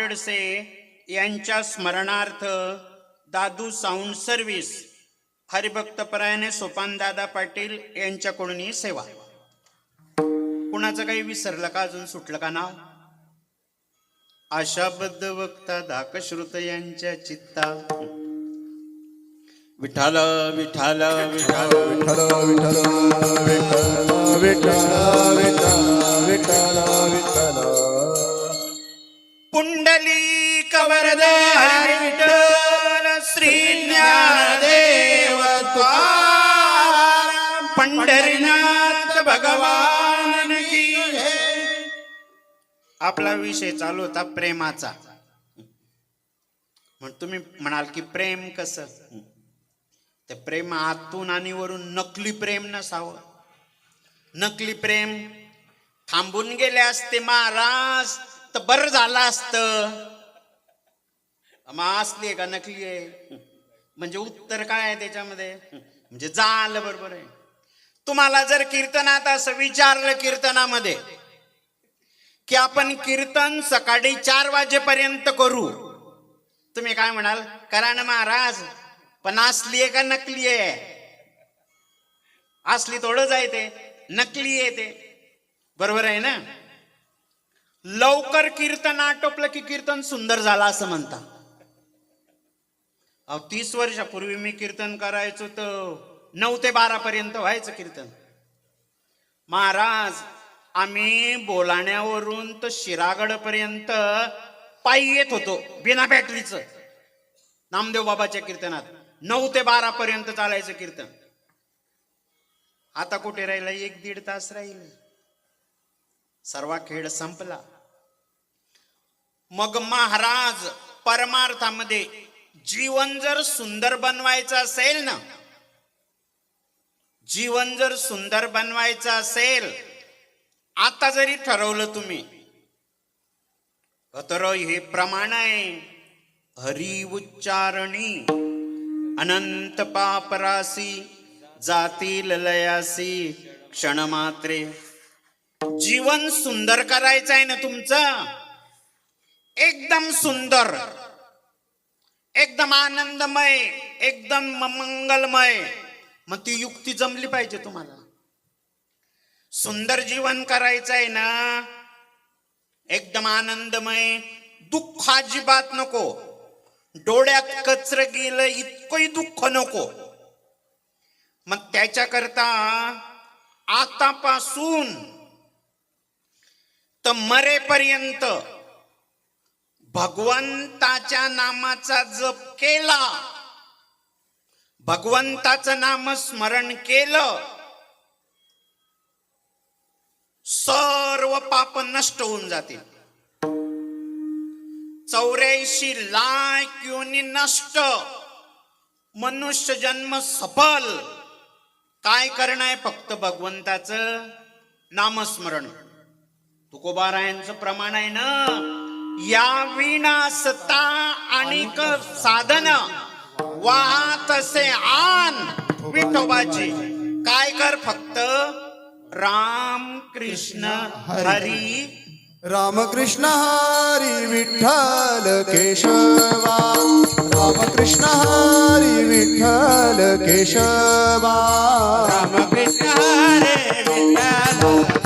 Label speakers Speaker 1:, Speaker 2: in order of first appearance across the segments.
Speaker 1: खडसे यांच्या स्मरणार्थ Dadu sound service हरिभक्तपरायणे सोपानदादा पाटील यांच्याकडून सेवा. कुणाचं काही विसरलं का अजून सुटलं का नाव? आशाबद्ध वक्ता दाकश्रुत यांच्या चित्ता. विठाल विठाल विठाल
Speaker 2: विठाल विठाल विठाल विठाल विठाल विठाल
Speaker 1: पुंडली कवरदार विठ्ठल श्री ज्ञानदेव पंढरीनाथ भगवान की आपला विषय चालू होता प्रेमाचा. मग तुम्ही म्हणाल की प्रेम कसं? ते प्रेम आतून आणि वरून नकली प्रेम नसावं. नकली प्रेम थांबून गेले असते महाराज तर बरं झालं असतं. मग असली का नकली आहे? म्हणजे उत्तर काय आहे त्याच्यामध्ये? म्हणजे झालं बरोबर आहे. तुम्हाला जर कीर्तनात असं विचारलं कीर्तनामध्ये की आपण कीर्तन सकाळी चार वाजेपर्यंत करू तुम्ही काय म्हणाल? करा ना महाराज पण असली आहे का नकली आहे? असली थोडंच आहे ते नकली आहे ते. बरोबर आहे ना? लवकर कीर्तन आटोपलं की कीर्तन सुंदर झालं असं म्हणता अहो तीस वर्षापूर्वी मी कीर्तन करायचो तर नऊ ते बारा पर्यंत व्हायचं कीर्तन. महाराज आम्ही बोलाण्यावरून तर शिरागड पर्यंत पायी येत होतो बिना बॅटरीचं. नामदेव बाबाच्या कीर्तनात नऊ ते बारा पर्यंत चालायचं कीर्तन. आता कुठे राहिलं? एक दीड तास राहील. सर्व खेळ संपला. मग महाराज परमार्थामध्ये जीवन जर सुंदर बनवायचं असेल ना जीवन जर सुंदर बनवायचं असेल आता जरी ठरवलं तुम्ही तर हे प्रमाण आहे. हरी उच्चारणी अनंत पापरासी जातील लयासी क्षणमात्रे. जीवन सुंदर करायचं आहे ना तुमचं? एकदम सुंदर एकदम आनंदमय एकदम मंगलमय. मग ती युक्ती जमली पाहिजे तुम्हाला. सुंदर जीवन करायचं आहे ना एकदम आनंदमय. दुःख अजिबात नको. डोळ्यात कचर गेलं इतकंही दुःख नको. मग त्याच्याकरता आतापासून तर मरेपर्यंत भगवंताच्या नामाचा जप केला. भगवंताचं नाम स्मरण केलं. सर्व पाप नष्ट होऊन जातील. चौऱ्याऐंशी लाख योनी नष्ट. मनुष्य जन्म सफल. काय करणं आहे फक्त भगवंताचं? नामस्मरण. तुकोबारायांचं प्रमाण आहे ना? या विनासता आणि साधन वाहत असे आन विठोबाची काय कर फक्त? राम कृष्ण हरी.
Speaker 2: रामकृष्ण हरी विठ्ठल केशवा. रामकृष्ण हरी विठ्ठल केशवा.
Speaker 1: रामकृष्ण हरे विठ्ठल.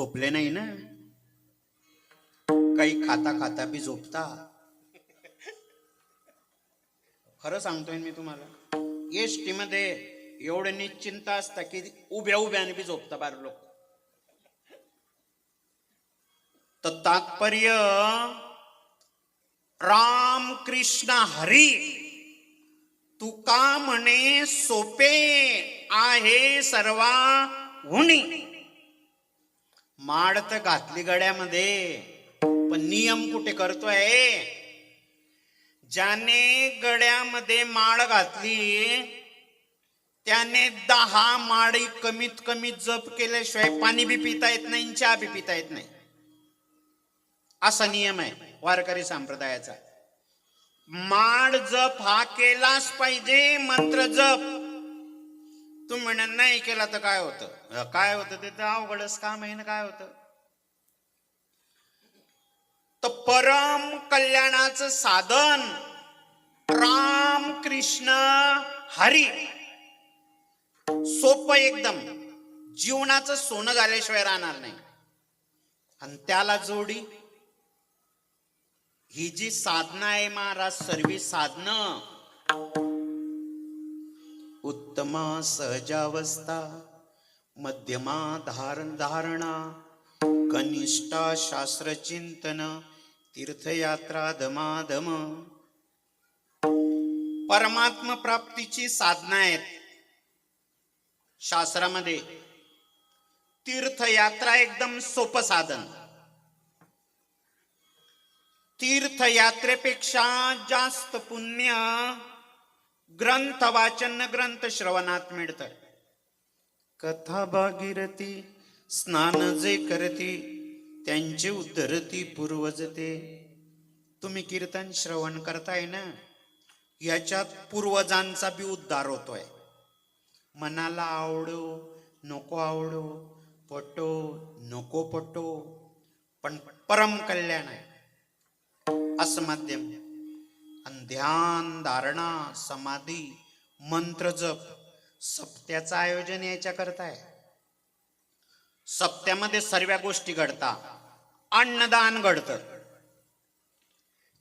Speaker 1: झोपले नाही ना? काही खाता खाता बी झोपता. खरं सांगतोय मी तुम्हाला एस टी मध्ये एवढं निश्चिंत असतं की उभ्या उभ्याने बी झोपता बार लोक. तर तात्पर्य राम कृष्ण हरी तुका म्हणे सोपे आहे सर्वा हुणी माड तर घातली गड्यामध्ये. पण नियम कुठे करतोय? ज्याने गड्यामध्ये माळ घातली त्याने दहा माळी कमीत कमी जप केल्याशिवाय पाणी बी पिता येत नाही चहा बी पिता येत नाही. असा नियम आहे वारकरी संप्रदायाचा. माळ जप हा केलाच पाहिजे मंत्र जप. तुम्ही म्हणा नाही केला तर काय होतं? काय होतं ते तर अवघडच काम आहे ना काय होतं? तर परम कल्याणाचं साधन राम कृष्ण हरी. सोपं एकदम. जीवनाचं सोनं झाल्याशिवाय राहणार नाही. आणि त्याला जोडी. ही जी साधना आहे महाराज सर्वी साधनं उत्तमा सहजावस्था मध्यमा धारण धारणा कनिष्ठा शास्त्रचिंतन तीर्थयात्रा दमादम. परमात्म प्राप्तीची साधना आहेत. शास्त्रामध्ये तीर्थयात्रा एकदम सोपं साधन. तीर्थयात्रेपेक्षा जास्त पुण्य ग्रंथ वाचन ग्रंथ श्रवणात मिळत. कथा भागीरथी स्नान जे करती त्यांचे उद्धरती पूर्वजते. तुम्ही कीर्तन श्रवण करताय ना? याच्यात पूर्वजांचा बी उद्धार होतोय. मनाला आवडो नको आवडो पटो नको पटो पण परम कल्याण आहे. असं माध्यम. आणि ध्यान धारणा समाधी मंत्र जप सप्त्याचं आयोजन याच्या करताय सप्त्यामध्ये सर्व गोष्टी घडतात अन्नदान घडतं.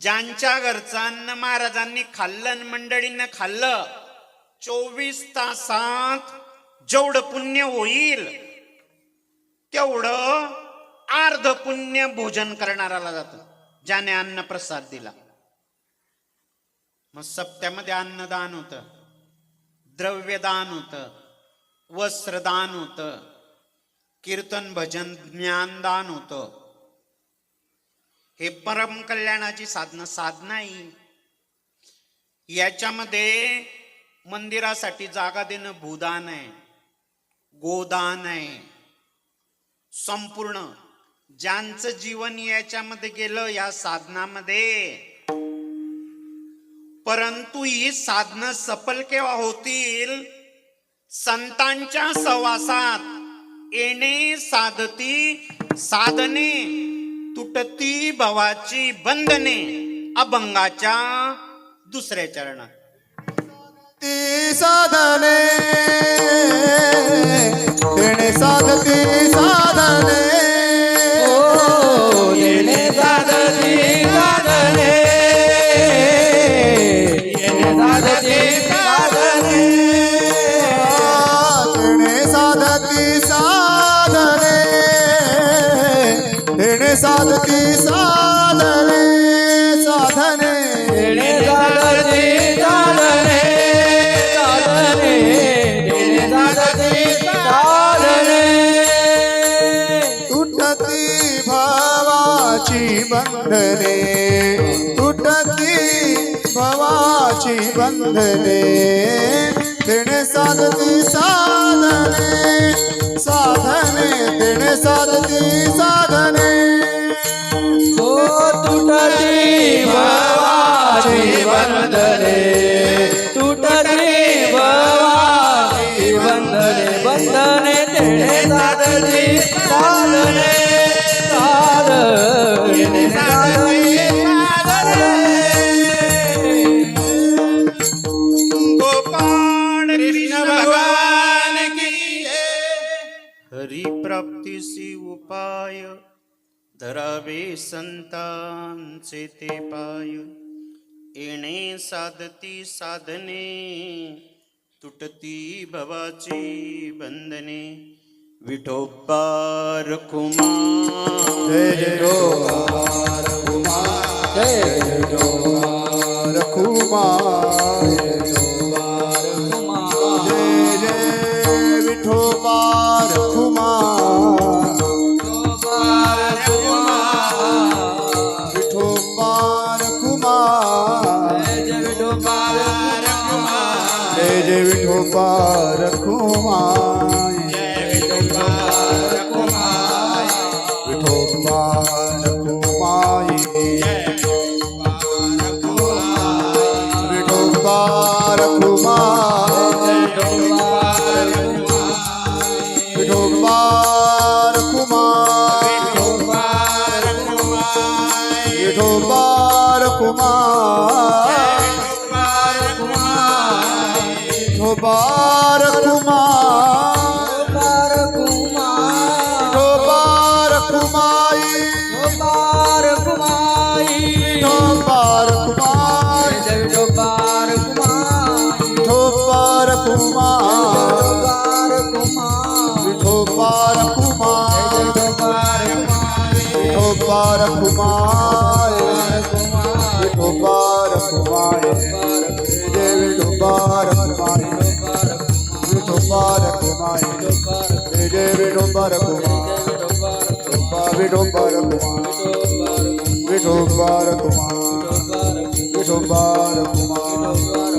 Speaker 1: ज्यांच्या घरचं अन्न महाराजांनी खाल्लं मंडळींना मंडळीनं खाल्लं चोवीस तासात जेवढं पुण्य होईल तेवढं अर्ध पुण्य भोजन करणाराला जातं. ज्याने अन्न प्रसाद दिला. मग सप्त्यामध्ये अन्नदान होतं. द्रव्यदान होतं. वस्त्रदान होतं. कीर्तन भजन ज्ञानदान होतं. हे परम कल्याणाची साधना साधना आहे याच्यामध्ये मंदिरासाठी जागा देणं भूदान आहे. गोदान आहे. संपूर्ण ज्यांचं जीवन याच्यामध्ये गेलं या साधनामध्ये परंतु ही साधनं सफल केव्हा होतील? संतांच्या सहवासात येणे साधती साधने. तुटती भवाची बंधने. अभंगाच्या दुसऱ्या चरणात.
Speaker 2: ती साधने.
Speaker 3: येणे साधती साधने. साधती साधने.
Speaker 2: साधने. साधती साधने. साधने.
Speaker 3: साधती साधने.
Speaker 2: तुटती भावाची बंधने तुटती भावाची बंधने तेणे साधती साधने साधने तेणे साधती साधने.
Speaker 3: हो तुटती भावाची बंधने
Speaker 1: तुट धरावे संतांचे ते पाय। येणे साधती साधने तुटती भवाची बंधने विठोबार कुमार।
Speaker 2: जय जय जोहार कुमार। তোমার विठोबार कुमार कुमार कुमार विठोबार कुमाई
Speaker 3: कुमार कुमाई
Speaker 2: विठोबार कुमार
Speaker 3: जय विठोबार कुमार
Speaker 2: विठोबार कुमार
Speaker 3: विठोबार कुमार
Speaker 2: विठोबार விஜய் விடும்பர குமார் விடும்பா விடும்பர குமார் விடும்பர குமார் விடும்பர குமார்